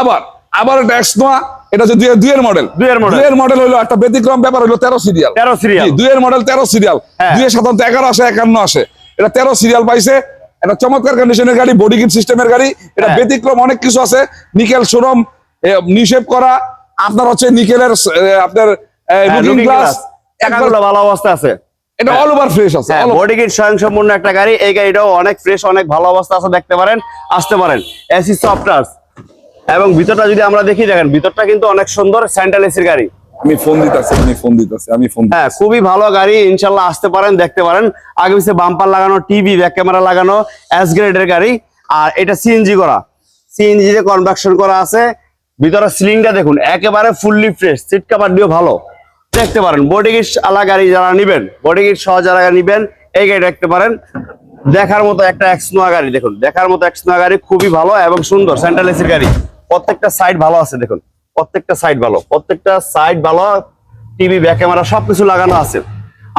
আবার আবার এক্স নোয়া এটা হচ্ছে দুই দুইয়ের মডেল দুইয়ের model। দুইয়ের মডেল হলো একটা ব্যতিক্রম ব্যাপার হলো তেরো সিরিয়াল 13 serial। দুইয়ের মডেল তেরো সিরিয়াল হ্যাঁ। দুইয়ের সাধারণত এগারো আসে একান্ন আসে। এটা তেরো সিরিয়াল পাইছে। এটা চমৎকার কন্ডিশনের গাড়ি বডি কিট সিস্টেমের গাড়ি। এটা হ্যাঁ। ব্যতিক্রম অনেক কিছু আছে। নিকেল শোরুম নিষেপ করা। আপনার হচ্ছে নিকেলের আপনার লুকিং লুকিং গ্লাস চাকাগুলো ভালো অবস্থা আছে। এটা অল ওভার ফ্রেশ আছে হ্যাঁ। বডি কিট স্বয়ং সম্পূর্ণ একটা গাড়ি। এই গাড়িটাও অনেক ফ্রেশ অনেক ভালো অবস্থা আছে দেখতে পারেন আসতে পারেন। এসি সফটওয়্যার এবং ভিতরটা যদি আমরা দেখি দেখেন ভিতরটা কিন্তু অনেক সুন্দর স্যান্ডেল এসির গাড়ি। আমি ফোন দিতেছি আমি ফোন দিতেছি আমি ফোন হ্যাঁ খুবই ভালো গাড়ি ইনশাল্লাহ আসতে পারেন দেখতে পারেন। আগে পিছিয়ে বাম্পার লাগানো টিভি ব্যাক ক্যামেরা লাগানো এস গ্রেডের গাড়ি আর এটা সিএনজি করা। সিএনজি তে কনভার্সন করা আছে। ভিতরে সিলিংটা দেখুন একেবারে ফুললি ফ্রেশ সিট কাভার দিয়েও ভালো। দেখতে পারেন বডি কিট আলা গাড়ি যারা নিবেন বডি কিট সহ যারা নিবেন এই গাড়ি দেখতে পারেন। দেখার মতো একটা এক্সনোয়া গাড়ি দেখুন দেখার মতো এক্সনোয়া গাড়ি খুবই ভালো এবং সুন্দর সেন্ট্রাল এসির গাড়ি। প্রত্যেকটা সাইড ভালো আছে দেখুন। প্রত্যেকটা সাইড ভালো। প্রত্যেকটা সাইড ভালো টিভি ব্যাক ক্যামেরা সবকিছু লাগানো আছে।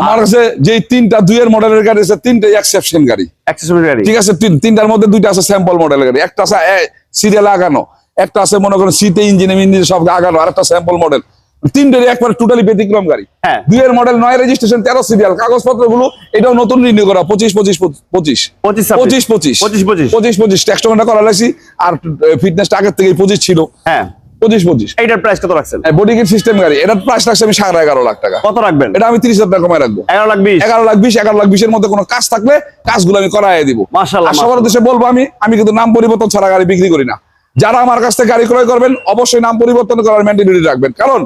আমার কাছে যে তিনটা দুই এর মডেলের গাড়ি আছে তিনটা এক্সেপশন গাড়ি। এক্সেপশন গাড়ি। ঠিক আছে তিন তিনটার মধ্যে দুইটা আছে স্যাম্পল মডেলের গাড়ি। একটা আছে সিরিয়াল লাগানো একটা আছে মনে করেন সিটে ইঞ্জিন ইঞ্জিন সব আগানো। আর একটা স্যাম্পল মডেল তিনটেরই একবার টোটালি ব্যতিক্রম গাড়ি। হ্যাঁ। দুইয়ের মডেল নয় রেজিস্ট্রেশন তেরো সিরিয়াল কাগজপত্রগুলো এটাও নতুন রিনিউ করা পঁচিশ পঁচিশ পঁচিশ পঁচিশ। পঁচিশ পঁচিশ পঁচিশ। পঁচিশ পঁচিশ। টোকেনটা করা লাগছি। আর ফিটনেসটা আগের থেকে পঁচিশ ছিল। হ্যাঁ। পঁচিশ পঁচিশ। এইটার প্রাইস কত রাখছেন? বডি কিট সিস্টেম গাড়ি এটার প্রাইস রাখছি আমি সাড়ে এগারো লাখ টাকা। কত রাখবেন? এটা আমি তিরিশ হাজার টাকা কমায় রাখব। এগারো লাখ বিশ। এগারো লাখ বিশ এগারো লাখ বিশের মধ্যে কোনো কাজ থাকলে কাজগুলো আমি করাই দিব। মাশাআল্লাহ, আর সবার উদ্দেশ্যে বলব আমি আমি কিন্তু নাম পরিবর্তন ছাড়া গাড়ি বিক্রি করি না। যারা আমার কাছ থেকে গাড়ি ক্রয় করবেন অবশ্যই নাম পরিবর্তন করার মেন্টালিটি রাখবেন। কারণ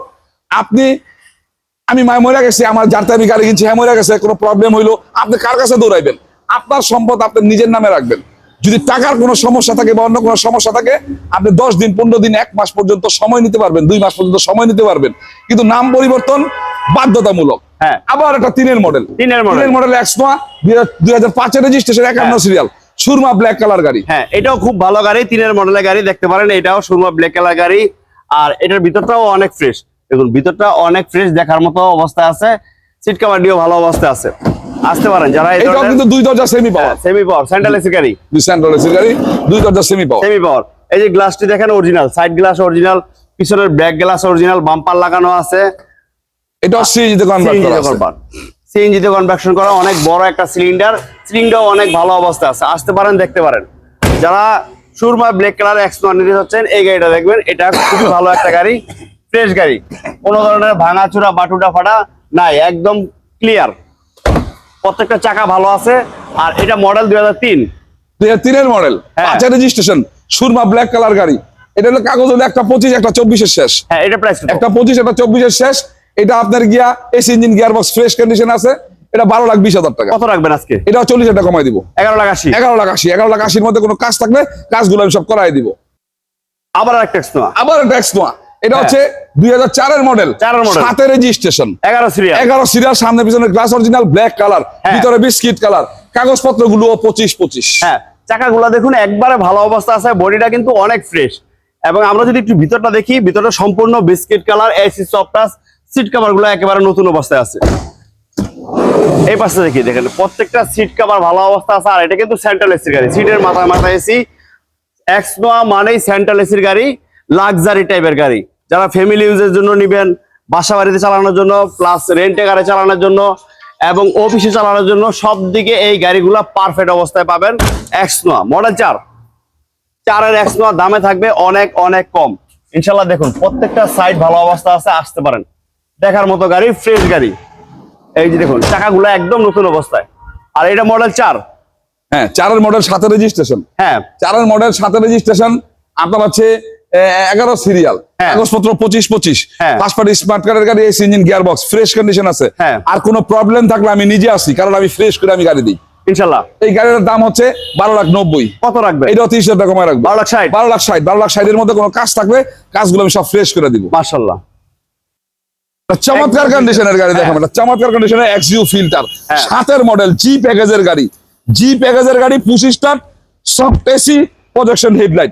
আপনি আমি মায় মরে গেছি আমার যার আমি গাড়ি কিনছি হ্যাঁ মরে গেছে কোনো প্রবলেম হইল আপনি কার কাছে দৌড়াইবেন? আপনার সম্পদ আপনি নিজের নামে রাখবেন। যদি টাকার কোনো সমস্যা থাকে বা অন্য কোনো সমস্যা থাকে আপনি দশ দিন পনেরো দিন এক মাস পর্যন্ত সময় নিতে পারবেন দুই মাস পর্যন্ত সময় নিতে পারবেন। কিন্তু নাম পরিবর্তন বাধ্যতামূলক। হ্যাঁ। আবার একটা তিনের মডেল তিনের model। তিনের মডেল এক্সনোয়া দুই হাজার পাঁচের রেজিস্ট্রেশন একান্ন হ্যাঁ। সিরিয়াল সুরমা ব্ল্যাক কালার গাড়ি। হ্যাঁ এটাও খুব ভালো গাড়ি তিনের মডেলের গাড়ি দেখতে পারেন এটাও সুরমা ব্ল্যাক কালার গাড়ি আর এটার ভিতরটাও অনেক ফ্রেশ দেখুন ভিতরটা অনেক ফ্রেশ দেখার মতো অবস্থা আছে সিট কাভারটিও ভালো অবস্থা আছে। আসতে পারেন যারা এটাও কিন্তু দুই দরজা সেমি পাওয়ার সেমি পাওয়ার স্যান্ডেল এসি গাড়ি দুই স্যান্ডল এসির গাড়ি দুই দরজা সেমি পাওয়ার সেমি পাওয়ার এই যে গ্লাসটি দেখেন অরিজিনাল সাইড গ্লাস অরিজিনাল পিছনের ব্যাক গ্লাস অরিজিনাল বাম্পার লাগানো আছে। এটাও সিএনজিতে কনভার্ট করা আছে। সিএনজিতে কনভার্সন করা অনেক বড় একটা সিলিন্ডার সিলিন্ডার অনেক ভালো অবস্থা আছে। আসতে পারেন দেখতে পারেন। যারা সুরমা ব্ল্যাক কালার এক্স নিতে হচ্ছেন এই গাড়িটা দেখবেন এটা খুবই ভালো একটা গাড়ি। ফ্রেশ গাড়ি। কোনো ধরনের ভাঙাচুরা বাটুটা ফাটা নাই একদম ক্লিয়ার প্রত্যেকটা চাকা ভালো আছে আর এটা মডেল দুই হাজার তিন। দুই হাজার তিনের মডেল হ্যাঁ। পাঁচের রেজিস্ট্রেশন সুরমা ব্ল্যাক কালার গাড়ি। এটা হলো কাগজ হলো একটা পঁচিশ একটা চব্বিশের শেষ। হ্যাঁ এটা প্রাইস একটা পঁচিশ একটা চব্বিশের শেষ। এটা আপনার গিয়া AC engine gear box fresh condition আছে। এটা বারো লাখ বিশ হাজার টাকা। কত রাখবেন আজকে? এটা চল্লিশ হাজার টাকা কমাই দিব। এগারো লাখ আশি। এগারো লাখ আশি এগারো লাখ আশির মধ্যে কোনো কাজ থাকলে কাজগুলো আমি সব করাই দিব। আবার একটা আবার নোয়া এটা হচ্ছে দুই হাজার চারের মডেল। সাতের রেজিস্ট্রেশন এগারো সিরিয়াল এগারো সিরিয়াল সামনে পিছনে গ্লাস অরিজিনাল ব্ল্যাক কালার। ভিতরে বিস্কিট কালার কাগজপত্রগুলো পঁচিশ পঁচিশ। হ্যাঁ চাকাগুলো দেখুন একবারে ভালো অবস্থা আছে বডিটা কিন্তু অনেক ফ্রেশ এবং আমরা যদি একটু ভিতরটা দেখি ভিতরটা সম্পূর্ণ বিস্কিট কালার এসি সফটাস সিট কভারগুলো একেবারে নতুন অবস্থায় আছে। এই পাশে দেখি দেখেন প্রত্যেকটা সিট কভার ভালো অবস্থা আছে আর এটা কিন্তু সেন্ট্রাল এসির গাড়ি। সিটের মাথায় মাথায় এসি এক্সনোয়া মানেই সেন্ট্রাল এসির গাড়ি লাক্সারি টাইপের গাড়ি। যারা ফ্যামিলি ইউজের জন্য নিবেন বাসা বাড়িতে চালানোর জন্য প্লাস রেন্টে গাড়ি চালানোর জন্য এবং অফিসে চালানোর জন্য সব দিকে এই গাড়িগুলো পারফেক্ট অবস্থায় পাবেন। এক্সনোয়া মডেল চার। চারের এক্সনোয়া দামে থাকবে অনেক অনেক কম। ইনশাল্লাহ দেখুন প্রত্যেকটা সাইড ভালো অবস্থা আছে আসতে পারেন। দেখার মতো গাড়ি ফ্রেশ গাড়ি। এই যে দেখুন চাকাগুলো একদম নতুন অবস্থায়। আর এটা মডেল চার। হ্যাঁ চারের মডেল সাতের রেজিস্ট্রেশন হ্যাঁ। চারের মডেল সাতের রেজিস্ট্রেশন আপনার হচ্ছে এগারো সিরিয়াল। কাগজপত্র পঁচিশ পঁচিশ। হ্যাঁ। ফার্স্ট পার্টি স্মার্ট কার্ডের গাড়ি AC engine gear box fresh condition আছে। হ্যাঁ। আর কোনো প্রবলেম থাকলে আমি নিজে আসি কারণ আমি ফ্রেশ করে আমি গাড়ি দিই। ইনশাল্লাহ। এই গাড়ির দাম হচ্ছে বারো লাখ নব্বই। কত রাখবে? এটাও তিরিশ হাজার টাকা কমায় রাখব। বারো লাখ ষাট। বারো লাখ ষাট। বারো লাখ ষাটের মধ্যে কোনো কাজ থাকলে কাজগুলো আমি সব ফ্রেশ করে দিব। মার্শাল্লাহ চমৎকার কন্ডিশনের গাড়ি দেখো হ্যাঁ। একটা চমৎকার কন্ডিশনের এক্সইউ ফিল্টার হ্যাঁ। সাতের মডেল জি প্যাকেজের গাড়ি। জি প্যাকেজের গাড়ি পঁচিশ star soft AC projection headlight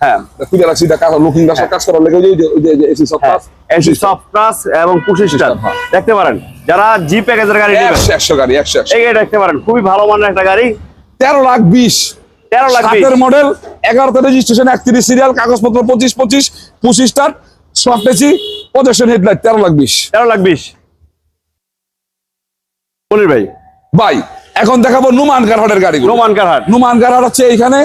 হ্যাঁ। রাখছি লুকিং গ্লাস কাজ করার লেগে যে এসি সফট প্লাস এবং পুশ স্টার হ্যাঁ। দেখতে পারেন যারা জি প্যাকেজের গাড়ি নেবেন। গাড়ি এই দেখতে পারেন খুবই ভালো মানের একটা গাড়ি। তেরো লাখ বিশ। তেরো লাখ মডেল রেজিস্ট্রেশন সিরিয়াল কাগজপত্র star soft AC headlight lakh lakh ভাই। ভাই এখন দেখাবো নুমান কারহাটের গাড়ি কারহাট। নুমান কারহাট হচ্ছে এইখানে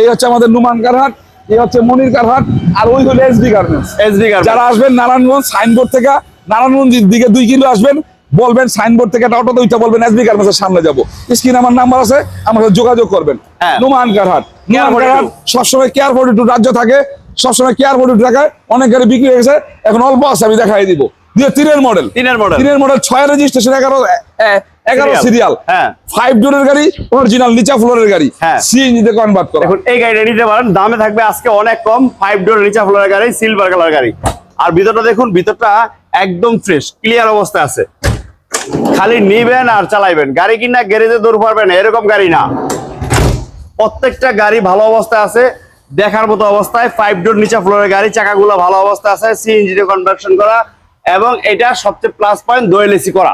এই হচ্ছে আমাদের নুমান কারহাট। এই হচ্ছে মনির কারহাট আর ওই হলো এসডি গার্মেন্টস এসডি যারা আসবেন নারায়ণগঞ্জ সাইনবোর্ড থেকে নারায়ণগঞ্জের দিকে দুই কিলো আসবেন বলবেন সাইনবোর্ড থেকে একটা অটো দুইটা বলবেন এসবি গার্মেন্টসের সামনে যাব। স্ক্রিনে আমার নাম্বার আছে আমার সাথে যোগাযোগ করবেন। হ্যাঁ। নুমান কারহাট নুমান 42 সবসময় কেয়ার ফোর্টি টু রাজ্য থাকে সবসময় কেয়ার ফোর্টি টু থাকে অনেক গাড়ি বিক্রি হয়ে গেছে এখন অল্প আছে আমি দেখাই দিব। দিয়ে তিনের মডেল তিনের মডেল তিনের মডেল ছয় রেজিস্ট্রেশন এগারো এগারো। সিরিয়াল হ্যাঁ। ফাইভ ডোরের গাড়ি অরিজিনাল নিচা ফ্লোরের গাড়ি। হ্যাঁ। সিএনজি তে কনভার্ট করা। এখন এই গাড়িটা নিতে পারেন। দামে থাকবে আজকে অনেক কম। ফাইভ ডোর রিচা ফ্লোরের গাড়ি সিলভার কালার গাড়ি। আর ভিতরটা দেখুন ভিতরটা একদম ফ্রেশ ক্লিয়ার অবস্থায় আছে। খালি নিবেন আর চালাইবেন। গাড়ি কিনা গ্যারেজে দৌড় পারবেন এরকম গাড়ি না। প্রত্যেকটা গাড়ি ভালো অবস্থায় আছে দেখার মতো অবস্থায়। ফাইভ ডোর নিচা ফ্লোরের গাড়ি চাকাগুলো ভালো অবস্থায় আছে সিএনজি কনভার্সন করা। এবং এটা সবচেয়ে প্লাস পয়েন্ট দোয়েল এসি করা।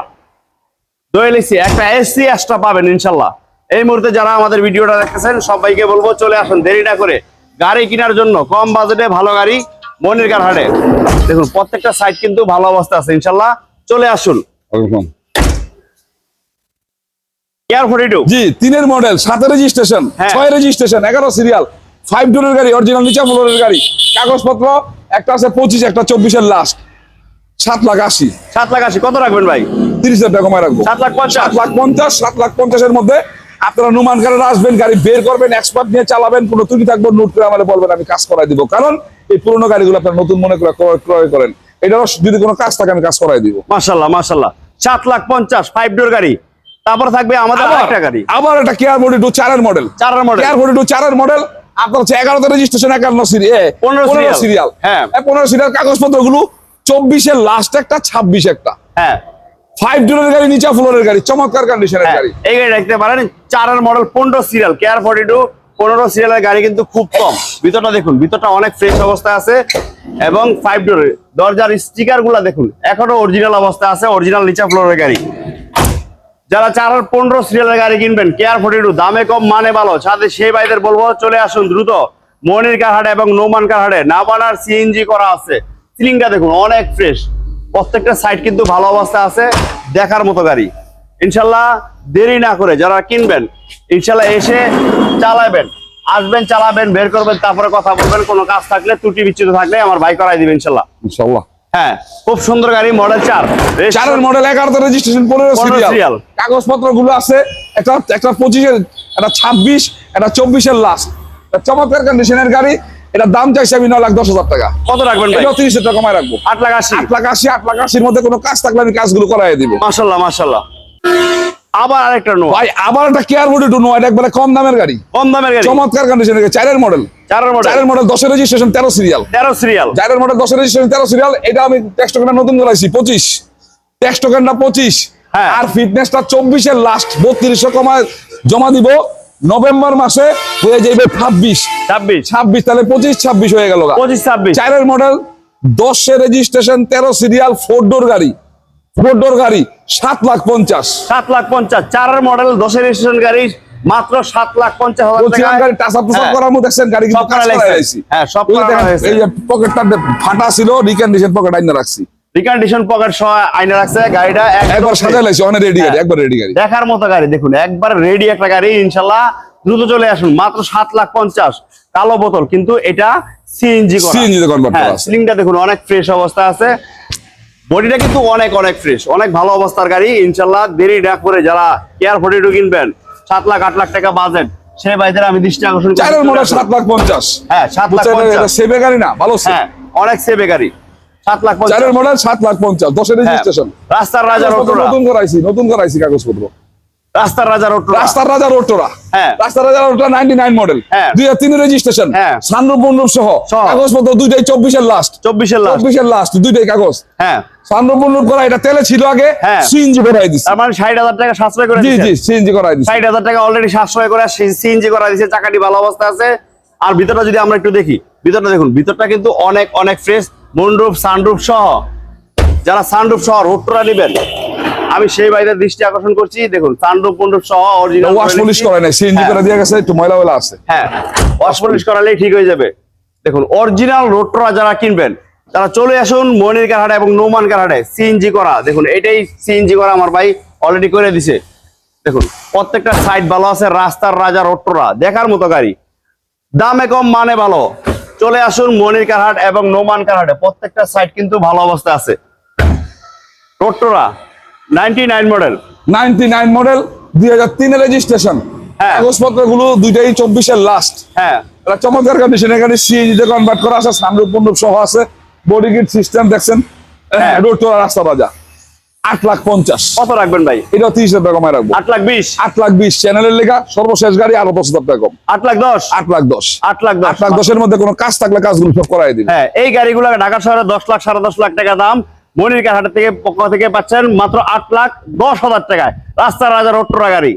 এসি একটা এসি এক্সট্রা পাবেন ইনশাল্লাহ। এই মুহূর্তে যারা আমাদের ভিডিওটা দেখতেছেন সবাইকে বলব চলে আসুন। দেরি না করে গাড়ি কেনার জন্য কম বাজেটে ভালো গাড়ি মনির হাটে। দেখুন প্রত্যেকটা সাইট কিন্তু ভালো অবস্থা আছে ইনশাল্লাহ। চলে আসুন। জি তিনের মডেল সাতের রেজিস্ট্রেশন হ্যাঁ। ছয় রেজিস্ট্রেশন এগারো সিরিয়াল ফাইভ ডোরের গাড়ি অরিজিনাল নিচা গাড়ি। কাগজপত্র একটা আছে পঁচিশ একটা চব্বিশের লাস্ট সাত লাখ আশি। সাত লাখ আশি কত রাখবেন ভাই? তিরিশ হাজার টাকা কমায় রাখব। সাত লাখ পঞ্চাশ। সাত লাখ পঞ্চাশ সাত লাখ পঞ্চাশের মধ্যে আপনারা নুমান কারণে আসবেন গাড়ি বের করবেন এক্সপার্ট নিয়ে চালাবেন কোনো ত্রুটি থাকবে নোট করে আমাদের বলবেন আমি কাজ করাই দিব। কারণ এই পুরোনো গাড়িগুলো আপনার নতুন মনে করে ক্রয়- করেন। এটারও যদি কোনো কাজ থাকে আমি কাজ করাই দিব। মাশাল্লাহ মাশাল্লাহ। সাত লাখ পঞ্চাশ ফাইভ ডোর গাড়ি। তারপর থাকবে আমাদের আরেকটা গাড়ি। আবার একটা কেয়ার ফোর্টি টু চারের মডেল চারের মডেল কেয়ার ফোর্টি টু চারের মডেল আপনার হচ্ছে এগারোতে রেজিস্ট্রেশন একান্ন সিরিয়াল 15 serial। সিরিয়াল হ্যাঁ। পনেরো সিরিয়াল কাগজপত্রগুলো চব্বিশের লাস্ট একটা ছাব্বিশ একটা। হ্যাঁ। ফাইভ ডোরের গাড়ি নিচা ফ্লোরের গাড়ি চমৎকার কন্ডিশনের হ্যাঁ, গাড়ি। এই গাড়ি দেখতে পারেন চারের মডেল পনেরো সিরিয়াল কেয়ার ফোর্টি টু পনেরো সিরিয়ালের গাড়ি কিন্তু খুব কম। ভিতরটা দেখুন ভিতরটা অনেক ফ্রেশ অবস্থায় আছে এবং ফাইভ ডোর দরজার স্টিকারগুলা দেখুন এখনও অরিজিনাল অবস্থা আছে অরিজিনাল নিচা ফ্লোরের গাড়ি। যারা চার আর পনেরো সিরিয়ালের গাড়ি কিনবেন কেয়ার ফোর্টি টু দামে কম মানে ভালো। সাথে সেই ভাইদের বলব চলে আসুন দ্রুত মনির কারহাটে এবং নোমান কারহাটে নাবানার সিএনজি করা আছে। সিলিংটা দেখুন অনেক ফ্রেশ প্রত্যেকটা সাইড কিন্তু ভালো অবস্থা আছে দেখার মতো গাড়ি। ইনশাল্লাহ দেরি না করে যারা কিনবেন ইনশাল্লাহ এসে চালাবেন। আসবেন চালাবেন বের করবেন তারপরে কথা বলবেন কোনো কাজ থাকলে ত্রুটি বিচ্ছুত থাকলে আমার ভাই করাই দিবে ইনশাল্লাহ। ইনশাল্লাহ। হ্যাঁ খুব সুন্দর গাড়ি মডেল চার। চারের মডেল এগারোতে রেজিস্ট্রেশন পনেরো সিরিয়াল কাগজপত্রগুলো আছে একটা একটা পঁচিশের একটা ছাব্বিশ একটা চব্বিশের লাস্ট চমৎকার কন্ডিশনের গাড়ি এটা দাম চাইছে আমি নয় লাখ দশ হাজার টাকা। কত রাখবেন তিরিশ হাজার টাকা কমায় রাখব। আট লাখ আশি। আট লাখ আশি আট লাখ আশির মধ্যে কোনো কাজ থাকলে আমি কাজগুলো করাই দিব। মাশাল্লাহ মাশাল্লাহ। আবার আরেকটা নো ভাই আবার একটা কেয়ার বডি টু নয় একবারে কম দামের গাড়ি। কম দামের গাড়ি। চমৎকার কন্ডিশনের গাড়ি চারের মডেল চারের মডেল চারের মডেল রেজিস্ট্রেশন তেরো সিরিয়াল তেরো সিরিয়াল চারের মডেল রেজিস্ট্রেশন তেরো সিরিয়াল এটা আমি ট্যাক্স টোকেনটা নতুন করাইছি পঁচিশ। ট্যাক্স টোকেনটা পঁচিশ। হ্যাঁ। আর ফিটনেসটা চব্বিশের লাস্ট বত্রিশশো কমায় জমা দিব। নভেম্বর মাসে হয়ে যাবে ছাব্বিশ। ছাব্বিশ। ছাব্বিশ তাহলে পঁচিশ ছাব্বিশ হয়ে গেল পঁচিশ ছাব্বিশ। চারের মডেল দশের রেজিস্ট্রেশন তেরো সিরিয়াল ফোর ডোর গাড়ি। ফোর ডোর গাড়ি সাত লাখ পঞ্চাশ। সাত লাখ পঞ্চাশ। চারের মডেল দশের রেজিস্ট্রেশন গাড়ি মাত্র সাত লাখ পঞ্চাশ হাজার টাকা। হ্যাঁ। করার মধ্যে দেখছেন গাড়ি কিন্তু হ্যাঁ, সব এই যে পকেটটা ফাটা ছিল রিকন্ডিশন পকেট আইনা রাখছি। রিকন্ডিশন পকেট সহ আইনা রাখছে গাড়িটা একবার লাগছে অনেক রেডি গাড়ি হ্যাঁ। একবার রেডি গাড়ি। দেখার মতো গাড়ি দেখুন একবার রেডি একটা গাড়ি ইনশাল্লাহ দ্রুত চলে আসুন মাত্র সাত লাখ পঞ্চাশ কালো বোতল কিন্তু এটা সিএনজি আছে। সিলিংটা দেখুন অনেক ফ্রেশ অবস্থা আছে। বডিটা কিন্তু অনেক অনেক ফ্রেশ অনেক ভালো অবস্থার গাড়ি ইনশাল্লাহ দেরি না করে যারা কেয়ার ফোর্টি টু কিনবেন সাত লাখ আট লাখ টাকা বাজেট সে ভাইদের আমি দৃষ্টি আকর্ষণ। সাত লাখ পঞ্চাশ। হ্যাঁ সাত লাখ সেবে গাড়ি না ভালো হ্যাঁ অনেক সেবে গাড়ি। সাত লাখ চারের মডেল সাত লাখ পঞ্চাশ দশের হ্যাঁ, রেজিস্ট্রেশন রাস্তার রাজা নতুন করাইছি নতুন করাইছি কাগজপত্র রাস্তার রাজা রোড রাস্তার রাজা রোটোরা হ্যাঁ। রাস্তার রাজা রোটোরা নাইনটি নাইন মডেল হ্যাঁ। দুই হাজার তিনের রেজিস্ট্রেশন হ্যাঁ। সানরূপ মন্ডপ সহ। সহ। কাগজপত্র দুইটাই চব্বিশের লাস্ট চব্বিশের লাস্ট চব্বিশের লাস্ট দুইটাই কাগজ। হ্যাঁ। সানরূপ মন্ডপ করা এটা তেলে ছিল আগে। হ্যাঁ। সিএনজি করাই দিচ্ছে তার মানে ষাট হাজার টাকা সাশ্রয় করে জি জি সিএনজি করাই দিচ্ছে ষাট হাজার টাকা অলরেডি সাশ্রয় করে সিএনজি চাকাটি ভালো অবস্থা আছে। আর ভিতরটা যদি আমরা একটু দেখি ভিতরটা দেখুন ভিতরটা কিন্তু অনেক অনেক ফ্রেশ মনরূপ সানরূপ সহ যারা সানরূপ সহ রোডটা নেবেন আমি সেই বাইরের দৃষ্টি আকর্ষণ করছি। দেখুন সানরূপ মন্ডপ সহ অরিজিনাল ওয়াশ পলিশ করাই নাই সিএনজি হ্যাঁ। করে দিয়ে গেছে একটু ময়লা আছে। হ্যাঁ ওয়াশ পলিশ করালেই ঠিক হয়ে যাবে। দেখুন অরিজিনাল রোডটা যারা কিনবেন তারা চলে আসুন মনির কারহাটে এবং নোমান কারহাটে সিএনজি করা। দেখুন এটাই সিএনজি করা আমার ভাই অলরেডি করে দিছে। দেখুন প্রত্যেকটা সাইড ভালো আছে রাস্তার রাজা রোট্টরা দেখার মতো গাড়ি। দামে কম মানে ভালো। চলে আসুন মনির কারহাট এবং নোমান কারহাটে। প্রত্যেকটা সাইড কিন্তু ভালো অবস্থা আছে। রোট্টরা ninety nine model ninety nine model দুই হাজার তিনের রেজিস্ট্রেশন হ্যাঁ। কাগজপত্রগুলো দুইটাই চব্বিশের লাস্ট হ্যাঁ। এটা চমৎকার কন্ডিশন এখানে কনভার্ট করা আছে সানরূপ মন্ডপ সহ আছে। বডি কিট সিস্টেম দেখছেন? হ্যাঁ। রোড রাস্তা রাজা আট লাখ পঞ্চাশ। কত রাখবেন ভাই? এটা তিরিশ হাজার টাকা রাখব। আট লাখ বিশ? আট লাখ বিশ চ্যানেলের লেখা সর্বশেষ গাড়ি আরও দশ হাজার টাকা কম। আট লাখ দশ? আট লাখ দশ। আট লাখ আট লাখ দশের মধ্যে কোনো কাজ থাকলে কাজগুলো সব করাই দিন। হ্যাঁ এই গাড়িগুলো ঢাকা শহরে দশ লাখ সাড়ে দশ লাখ টাকা দাম। মনির হাটের থেকে পক্ষ থেকে পাচ্ছেন মাত্র আট লাখ দশ হাজার টাকায়। রাস্তার রাজা রোট্টোরা গাড়ি।